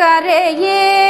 கரையே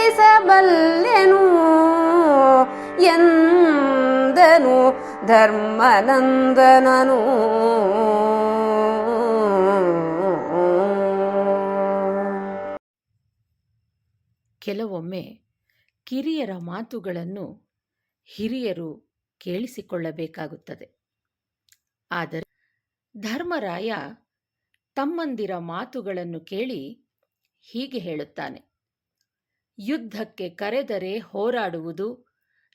ಸೈರಿಸಬಲ್ಲೆನು ಎಂದನು ಧರ್ಮನಂದನನು. ಕೆಲವೊಮ್ಮೆ ಕಿರಿಯರ ಮಾತುಗಳನ್ನು ಹಿರಿಯರು ಕೇಳಿಸಿಕೊಳ್ಳಬೇಕಾಗುತ್ತದೆ. ಆದರೆ ಧರ್ಮರಾಯ ತಮ್ಮಂದಿರ ಮಾತುಗಳನ್ನು ಕೇಳಿ ಹೀಗೆ ಹೇಳುತ್ತಾನೆ. ಯುದ್ಧಕ್ಕೆ ಕರೆದರೆ ಹೋರಾಡುವುದು,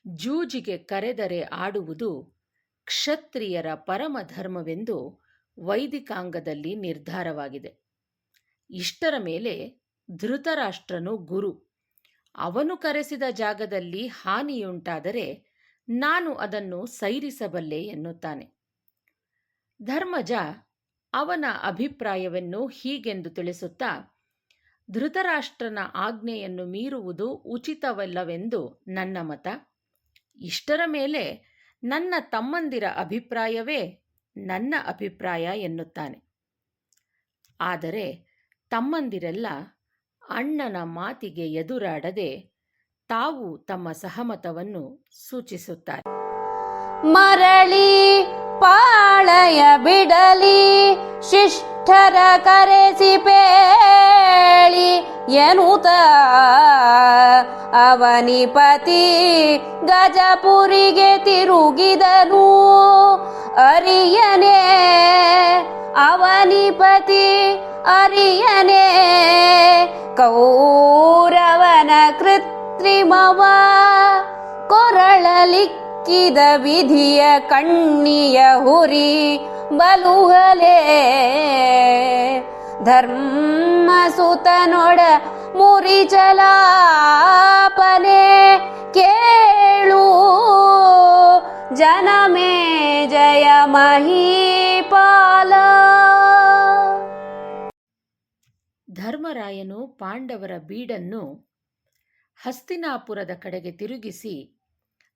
ಜೂಜಿಗೆ ಕರೆದರೆ ಆಡುವುದು ಕ್ಷತ್ರಿಯರ ಪರಮ ಧರ್ಮವೆಂದು ವೈದಿಕಾಂಗದಲ್ಲಿ ನಿರ್ಧಾರವಾಗಿದೆ. ಇಷ್ಟರ ಮೇಲೆ ಧೃತರಾಷ್ಟ್ರನು ಗುರು. ಅವನು ಕರೆಸಿದ ಜಾಗದಲ್ಲಿ ಹಾನಿಯುಂಟಾದರೆ ನಾನು ಅದನ್ನು ಸೈರಿಸಬಲ್ಲೆ ಎನ್ನುತ್ತಾನೆ. ಧರ್ಮಜ ಅವನ ಅಭಿಪ್ರಾಯವನ್ನು ಹೀಗೆಂದು ತಿಳಿಸುತ್ತಾ ಧೃತರಾಷ್ಟ್ರನ ಆಜ್ಞೆಯನ್ನು ಮೀರುವುದು ಉಚಿತವಲ್ಲವೆಂದು ನನ್ನ ಮತ. ಇಷ್ಟರ ಮೇಲೆ ನನ್ನ ತಮ್ಮಂದಿರ ಅಭಿಪ್ರಾಯವೇ ನನ್ನ ಅಭಿಪ್ರಾಯ ಎನ್ನುತ್ತಾನೆ. ಆದರೆ ತಮ್ಮಂದಿರೆಲ್ಲ ಅಣ್ಣನ ಮಾತಿಗೆ ಎದುರಾಡದೆ ತಾವು ತಮ್ಮ ಸಹಮತವನ್ನು ಸೂಚಿಸುತ್ತಾರೆ. ಮರಳಿ ಪಾಳಯ ಬಿಡಲಿ, ಶಿಷ್ಠರ ಕರೆಸಿ ಪೇಳಿ ಎನುತ ಅವನಿಪತಿ ಗಜಪುರಿಗೆ ತಿರುಗಿದನು. ಅರಿಯನೆ ಅವನಿಪತಿ ಅರಿಯನೇ, ಕೌರವನ ಕೃತ್ರಿಮವ ಕೊರಳಲಿಕ್ಕಿದ ವಿಧಿಯ ಕಣ್ಣಿಯ ಹುರಿ ಬಲುಹಲೇ. ಧರ್ಮಸುತನೊಡ ಮುರಿಚಲಾಪನೆ ಕೇಳು. ಜನಮೇ ಜಯ ಮಹೀಪಾಲ. ಧರ್ಮರಾಯನು ಪಾಂಡವರ ಬೀಡನ್ನು ಹಸ್ತಿನಾಪುರದ ಕಡೆಗೆ ತಿರುಗಿಸಿ,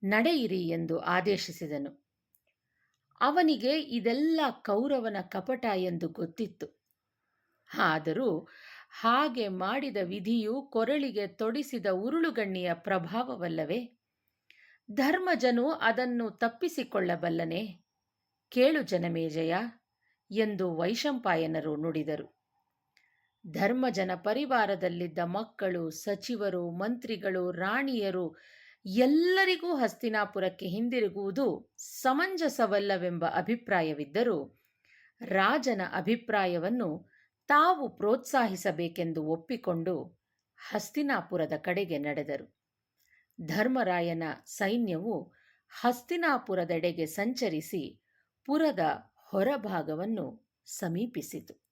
ನಡೆಯಿರಿ ಎಂದು ಆದೇಶಿಸಿದನು. ಅವನಿಗೆ ಇದೆಲ್ಲ ಕೌರವನ ಕಪಟ ಎಂದು ಗೊತ್ತಿತ್ತು. ಆದರೂ ಹಾಗೆ ಮಾಡಿದ ವಿಧಿಯು ಕೊರಳಿಗೆ ತೊಡಿಸಿದ ಉರುಳುಗಣ್ಣಿಯ ಪ್ರಭಾವವಲ್ಲವೇ? ಧರ್ಮಜನು ಅದನ್ನು ತಪ್ಪಿಸಿಕೊಳ್ಳಬಲ್ಲನೆ? ಕೇಳು ಜನಮೇಜಯ ಎಂದು ವೈಶಂಪಾಯನರು ನುಡಿದರು. ಧರ್ಮಜನ ಪರಿವಾರದಲ್ಲಿದ್ದ ಮಕ್ಕಳು, ಸಚಿವರು, ಮಂತ್ರಿಗಳು, ರಾಣಿಯರು ಎಲ್ಲರಿಗೂ ಹಸ್ತಿನಾಪುರಕ್ಕೆ ಹಿಂದಿರುಗುವುದು ಸಮಂಜಸವಲ್ಲವೆಂಬ ಅಭಿಪ್ರಾಯವಿದ್ದರೂ ರಾಜನ ಅಭಿಪ್ರಾಯವನ್ನು ತಾವು ಪ್ರೋತ್ಸಾಹಿಸಬೇಕೆಂದು ಒಪ್ಪಿಕೊಂಡು ಹಸ್ತಿನಾಪುರದ ಕಡೆಗೆ ನಡೆದರು. ಧರ್ಮರಾಯನ ಸೈನ್ಯವು ಹಸ್ತಿನಾಪುರದೆಡೆಗೆ ಸಂಚರಿಸಿ ಪುರದ ಹೊರಭಾಗವನ್ನು ಸಮೀಪಿಸಿತು.